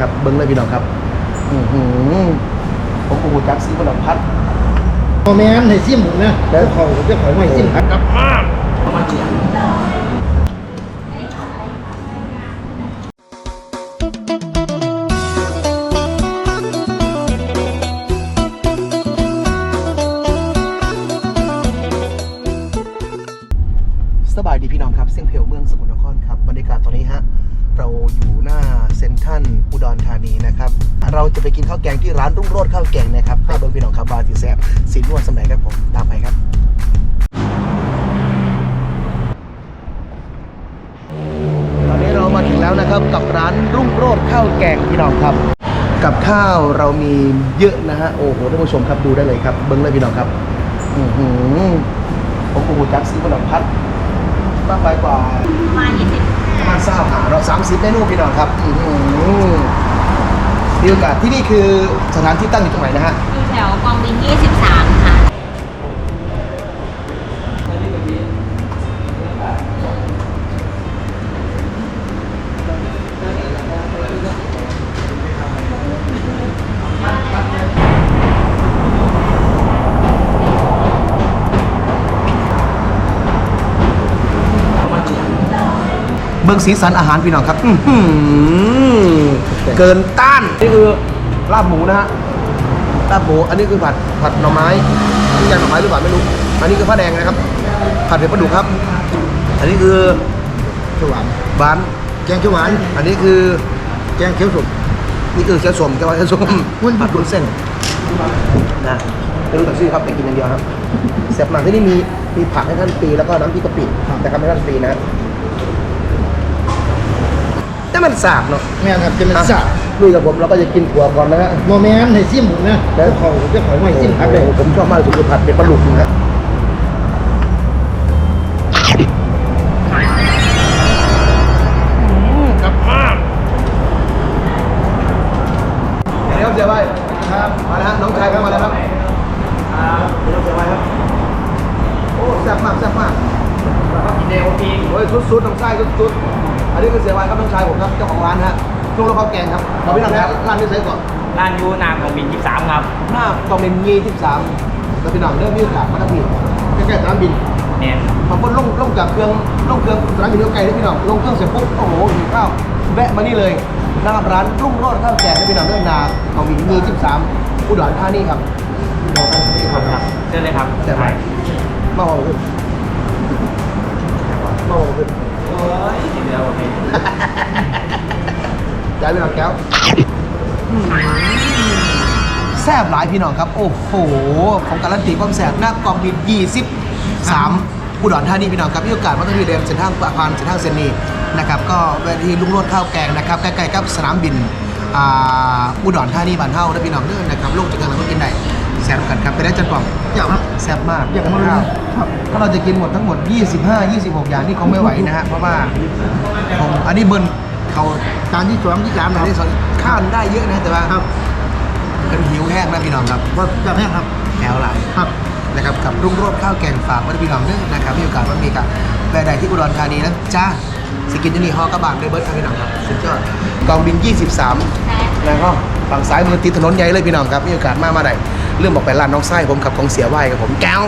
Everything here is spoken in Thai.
ครับเบิ้งเลยพี่น้องครับอือหือผมโอ้โหจักซีบนพัดพอแม่นให้ซิมผมนะแล้วเขาจะขอไม่ซิมครับประมาณกี่สบายดีพี่น้องครับเสียงเพลวเมืองสกลนครครับบรรยากาศตอนนี้ฮะเราอยู่หน้าเซ็นท รัลอุดรธานีนะครับ เราจะไปกินข้าวแกงที่ร้านรุ่งโรจน์ข้าวแกงนะครับให้เบิ้งพี่น้องครับบาร์ติแซบสีนวลสมัยครับผมตามไปครับตอนนี้เรามาถึงแล้วนะครับกับร้านรุ่งโรจน์ข้าวแกงพี่น้องครับ กับข้าวเรามีเยอะนะฮะโอ้โหท่านผู้ชมครับดูได้เลยครับ เบิ้งเลยพี่น้องครับอือหือผมโอ้โหจักซีบนพัดมากไปกว่าประมาณ20ประมาณเศร้าหาเราสามสิบเมนูพี่น้องครับอือหือ มีโอกาสที่นี่คือสถานที่ตั้งอยู่ตรงไหนนะฮะ อยู่แถวกองบิน23 บิ้งสีสันอาหารพี่น้องครับอื้อหือเกินต้านนี่คือลาบหมูนะฮะลาบหมูอันนี้คือผัดผัดหน่อไม้นี่แกงหน่อไม้หรือเปล่าไม่รู้อันนี้คือผ้าแดงนะครับ ผัดเผ็ดปลาดุกครับ อันนี้คือเขียวหวานบานแกงเขียวหวาน อันนี้คือแกงเขียวสุกนี่คือเชื้อสมแกว่าเชื้อสมมันผัดบุนเส้นนะไม่รู้ตักชื่อครับแต่กินอย่างเดียวครับแซ่บมากที่นี่มีมีผักให้ท่านฟรีแล้วก็น้ำพริกกะปินะครับให้ท่านฟรีนะ แต่มันสาบเนาะแม่นครับจะเป็นสับลุยกับผมเราก็จะกินถั่วก่อนนะฮะพอแม่นให้ซิมผมนะแล้วเขาจะขอไม่ซิมครับเลยโอ้โหผมชอบมากที่สุดคือผัดเป็นปลาดุกนะฮะกับมากเดี๋ยวเสียไว้ครับมาแล้วฮะน้องชายครับมาแล้วครับครับเดี๋ยวเสียไว้ครับโอ้แซ่บมากแซ่บมากเดวปีโอ้ยสุดๆน้องชายสุดๆ อันนี้คือเสียไว้ครับน้องชายผมครับเจ้าของร้านนะฮะช่วงเราข้าวแกงครับเราพี่น้องนะร้านนี้ใส่ก่อนร้านอยูนามของบิน23 ครับหน้ากองเมนยี่สิบสามแล้วพี่น้องเริ่มมีโอกาสมาทำบินใกล้ๆสนามบินแม่นบางคนลงลงจากเครื่องลงเครื่องสนามบินเลี้ยวไกลเลยพี่น้องลงเครื่องเสร็จปุ๊บโอ้โหหิวข้าวแวะมานี่เลยนะครับร้านรุ่งโรจน์ข้าวแกงให้พี่น้องเรื่องนากองบินยี่สิบสามอุดรธานีครับบอกกันที่ครับครับเชิญเลยครับแต่ไปมาบอกขึ้นมาบอกขึ้น โอ้ยเดี๋ยวโอเค ย้ายไปหน่อยแก้วแซ่บหลายพี่น้องครับ โอ้โหของการันตีความแซ่บหน้ากองบิน23อุดรธานีพี่น้องครับมีโอกาสมาที่เดิมเส้นทางผ่านเส้นทางเซนนีนะครับก็เวทีลุงโรดข้าวแกงนะครับใกล้ๆกับสนามบินอ่าอุดรธานีบ้านเฮาและพี่น้องเด้อนะครับลงจากกันแล้วก็กินได้แซ่บกันครับไปได้จัดปองอยากครับแซ่บมากอยากมาเลยข้าวครับถ้าเราจะกินหมดทั้งหมด 25 26 อย่างนี่คงไม่ไหวนะฮะเพราะว่าผมอันนี้เบิ้ล เขาจานที่สองที่สามอันะนคนี้สรับอนข้าวได้เยอะนะแต่ว่าครับเป็นหิวแห้งนะพี่น้องครับว่าจะแม่ครับ แถวหลาย ครับ นะครับกับรุ่งโรจน์ข้าวแกงฝากไว้ที่พี่น้องด้วยนะครับมีโอกาสว่ามีกับแบรนด์ใดที่อุดรธานีนะจ้าสกินยูนิฮอกระบาดเลยเบิร์ดครับพี่น้องครับสุดยอดกองบิน 23นะครับฝั่งซ้ายมือติดถนนใหญ่เลยพี่น้องครับมีโอกาสมามาได้เรื่องบอกไปร้านน้องไส้ผมขับของเสียไหวกับผมแก้ว